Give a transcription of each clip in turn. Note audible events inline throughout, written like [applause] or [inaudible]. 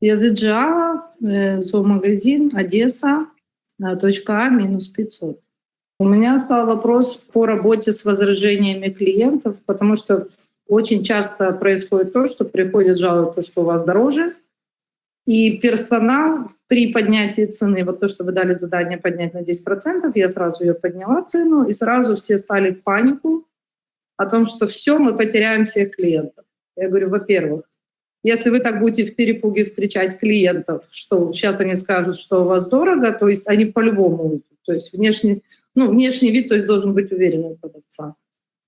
Языджиала, э, зоомагазин, Одесса, э, точка А, минус 500. У меня стал вопрос по работе с возражениями клиентов, потому что очень часто происходит то, что приходят жаловаться, что у вас дороже, и персонал при поднятии цены, вот то, что вы дали задание поднять на 10%, я сразу ее подняла цену, и сразу все стали в панику о том, что все, мы потеряем всех клиентов. Я говорю, во-первых, если вы так будете в перепуге встречать клиентов, что сейчас они скажут, что у вас дорого, то есть они по-любому уйдут. То есть внешний, ну, внешний вид то есть должен быть уверенным у продавца.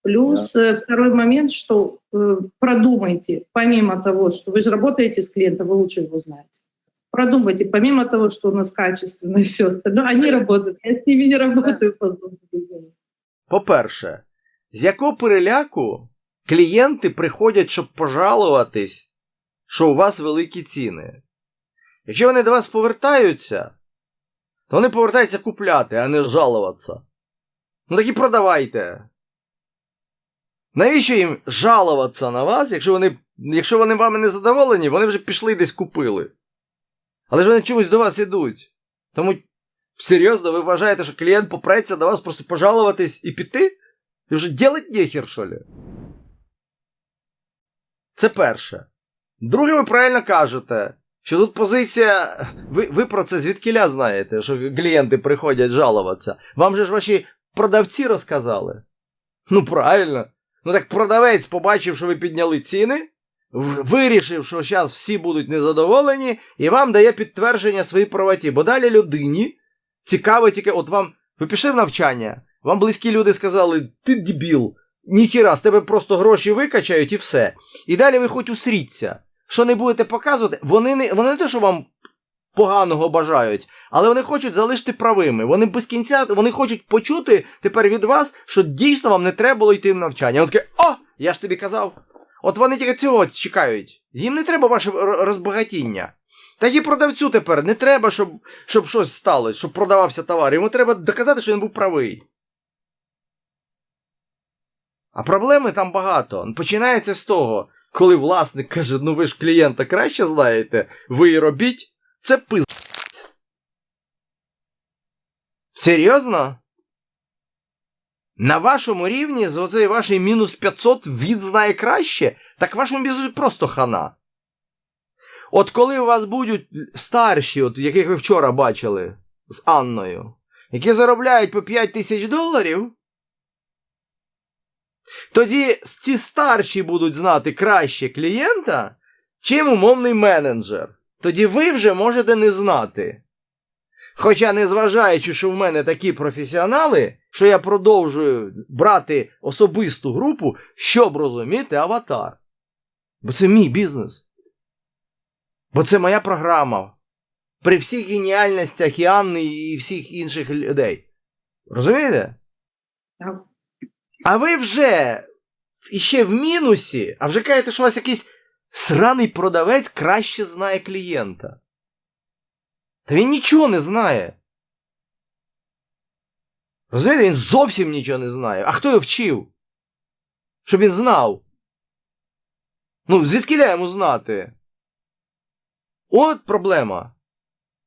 Плюс да. второй момент, что э, продумайте, помимо того, что вы же работаете с клиентом, вы лучше его знаете. Продумайте, помимо того, что у нас качественно и все остальное, они работают, я с ними не работаю по зоомагазину. По-перше, з якого переляку клієнти приходять, щоб пожалуватись, що у вас великі ціни? Якщо вони до вас повертаються, то вони повертаються купляти, а не жалуватися. Ну так і продавайте. Навіщо їм жалуватися на вас, якщо вони якщо вони вами не задоволені, вони вже пішли десь купили. Але ж вони чомусь до вас ідуть. Тому серйозно, ви вважаєте, що клієнт попреться до вас просто пожалуватись і піти? І вже ділить нехер, що ли? Це перше. Друге, ви правильно кажете, що тут позиція. Ви ви про це звідкіля знаєте, що клієнти приходять жалуватися. Вам же ж ваші продавці розказали? Ну, правильно. Ну так продавець побачив, що ви підняли ціни, вирішив, що зараз всі будуть незадоволені, і вам дає підтвердження своїй правоті. Бо далі людині цікаво тільки, от вам, ви пішли в навчання, вам близькі люди сказали, ти дебіл, ніхіра, з тебе просто гроші викачають і все. І далі ви хоч усріться. Що не будете показувати, вони не вони не те, що вам поганого бажають, але вони хочуть залишити правими. Вони без кінця вони хочуть почути тепер від вас, що дійсно вам не треба було йти в навчання. Вони таке, о, я ж тобі казав. От вони тільки цього чекають. Їм не треба ваше розбагатіння. Та і продавцю тепер не треба, щоб щоб щось сталося, щоб продавався товар. Йому треба доказати, що він був правий. А проблеми там багато. Починається з того, коли власник каже, ну ви ж клієнта краще знаєте, ви і робіть. Це пиз. Серйозно? На вашому рівні з оцей вашій мінус 500 він знає краще, так вашому бізнесу просто хана. От коли у вас будуть старші, от яких ви вчора бачили з Анною, які заробляють по 5 тисяч доларів, тоді ці старші будуть знати краще клієнта, чим умовний менеджер тоді ви вже можете не знати. Хоча, незважаючи, що в мене такі професіонали, що я продовжую брати особисту групу, щоб розуміти аватар. Бо це мій бізнес. Бо це моя програма. При всіх геніальностях і Анни і всіх інших людей. Розумієте? Так. А ви вже іще в мінусі, а вже кажете, що у вас якийсь Сраний продавець краще знає клієнта. Та він нічого не знає. Розумієте, він зовсім нічого не знає. А хто його вчив? Щоб він знав. Ну, звідки йому знати? От проблема.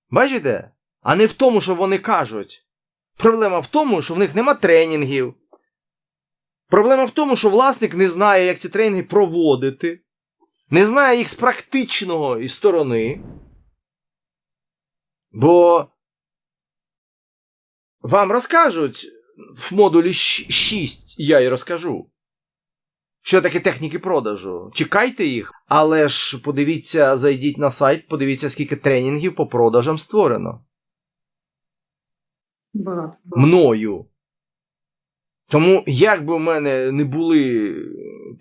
Бачите? А не в тому, що вони кажуть. Проблема в тому, що в них нема тренінгів. Проблема в тому, що власник не знає, як ці тренінги проводити не знає їх з практичного сторони. Бо вам розкажуть в модулі 6, я й розкажу. Що таке техніки продажу? Чекайте їх, але ж подивіться, зайдіть на сайт, подивіться, скільки тренінгів по продажам створено. Багато. Мною. Тому, як би у мене не були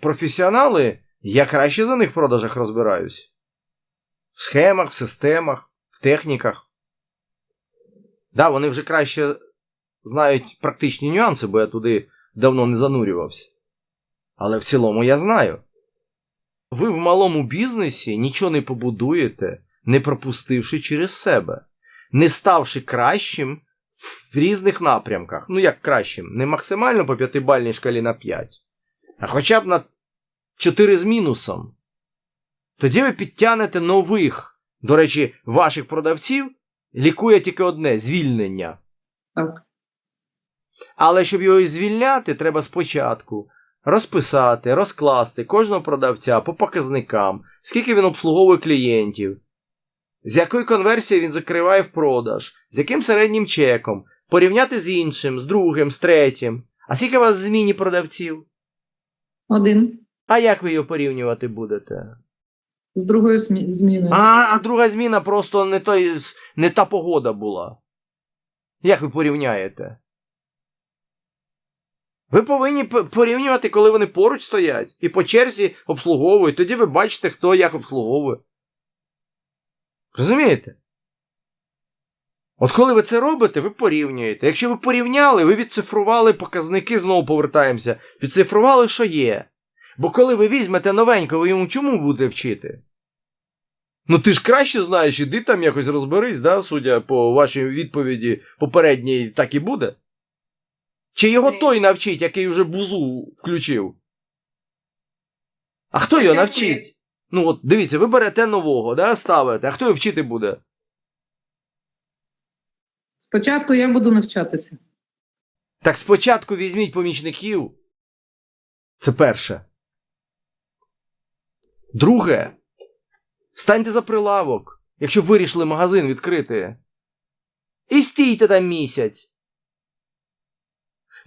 професіонали, я краще за них в продажах розбираюсь. В схемах, в системах, в техніках. Да, вони вже краще знають практичні нюанси, бо я туди давно не занурювався. Але в цілому я знаю. Ви в малому бізнесі нічого не побудуєте, не пропустивши через себе, не ставши кращим в різних напрямках. Ну, як кращим, не максимально по п'ятибальній шкалі на 5, а хоча б на 4 з мінусом. Тоді ви підтягнете нових До речі, ваших продавців лікує тільки одне звільнення. Так. Але щоб його звільняти, треба спочатку розписати, розкласти кожного продавця по показникам, скільки він обслуговує клієнтів, з якою конверсією він закриває в продаж, з яким середнім чеком, порівняти з іншим, з другим, з третім. А скільки у вас в зміні продавців? Один А як ви його порівнювати будете? з другою змі- зміною. А, а друга зміна просто не, той, не та погода була. Як ви порівняєте? Ви повинні порівнювати, коли вони поруч стоять і по черзі обслуговують. Тоді ви бачите, хто як обслуговує. Розумієте? От коли ви це робите, ви порівнюєте. Якщо ви порівняли, ви відцифрували показники, знову повертаємося. Відцифрували, що є. Бо коли ви візьмете новенько, ви йому чому будете вчити? Ну ти ж краще знаєш, іди там якось розберись, да, судя по вашій відповіді попередній, так і буде. Чи його Ні. той навчить, який вже бузу включив? А хто його навчить? Ну от дивіться, ви берете нового, да, ставите, а хто його вчити буде? Спочатку я буду навчатися. Так спочатку візьміть помічників. Це перше. Друге. Станьте за прилавок, якщо вирішили магазин відкрити. І стійте там місяць.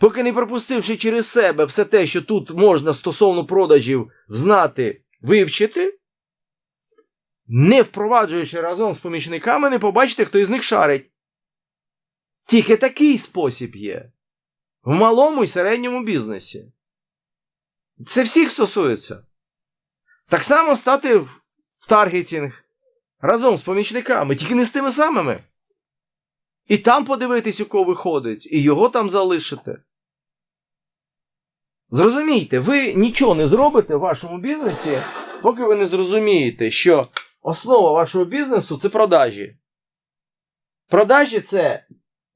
Поки не пропустивши через себе все те, що тут можна стосовно продажів знати, вивчити, не впроваджуючи разом з помічниками, не побачите, хто із них шарить. Тільки такий спосіб є. В малому і середньому бізнесі. Це всіх стосується. Так само стати в, таргетінг разом з помічниками, тільки не з тими самими. І там подивитись, у кого виходить, і його там залишити. Зрозумійте, ви нічого не зробите в вашому бізнесі, поки ви не зрозумієте, що основа вашого бізнесу це продажі. Продажі це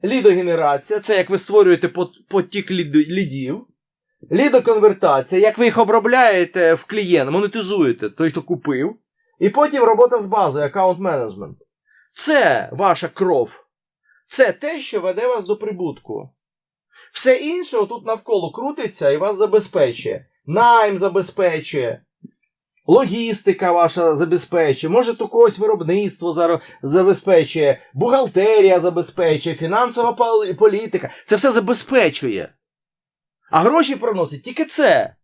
лідогенерація, це як ви створюєте пот- потік лідів. Лідоконвертація, як ви їх обробляєте в клієнт, монетизуєте, той, хто купив. І потім робота з базою, аккаунт менеджмент. Це ваша кров. Це те, що веде вас до прибутку. Все інше отут навколо крутиться і вас забезпечує. Найм забезпечує. Логістика ваша забезпечує, може у когось виробництво забезпечує, бухгалтерія забезпечує, фінансова політика. Це все забезпечує. А гроші приносить тільки це.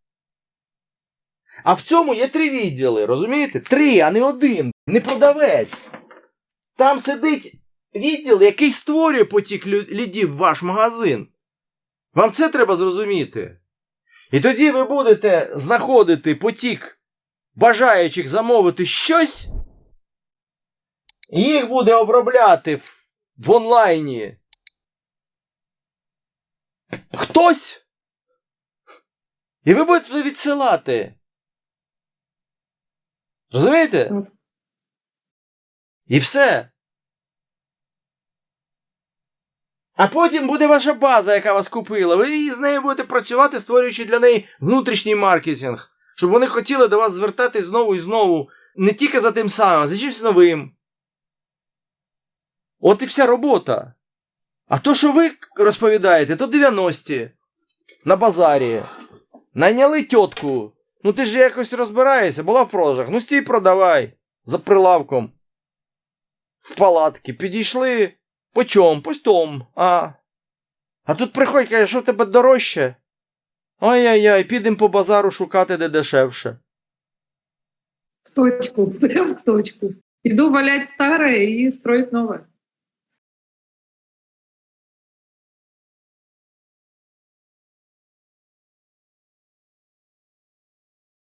А в цьому є три відділи, розумієте? Три, а не один. Не продавець. Там сидить відділ, який створює потік лідів в ваш магазин. Вам це треба зрозуміти. І тоді ви будете знаходити потік бажаючих замовити щось, їх буде обробляти в, в онлайні. Хтось. І ви будете туди відсилати. Розумієте? І все. А потім буде ваша база, яка вас купила. Ви з нею будете працювати, створюючи для неї внутрішній маркетинг. Щоб вони хотіли до вас звертатись знову і знову. Не тільки за тим самим, а за чимось новим. От і вся робота. А то, що ви розповідаєте, то 90-ті. На базарі. Найняли тітку. Ну ти ж якось розбираєшся, була в продажах. Ну стій продавай. За прилавком. В палатки. Підійшли. По чом? По том. А. А тут приходь, каже, що тебе дорожче? Ай-яй-яй, підемо по базару шукати, де дешевше. В точку, [laughs] прям в точку. Иду валять старое и строить новое.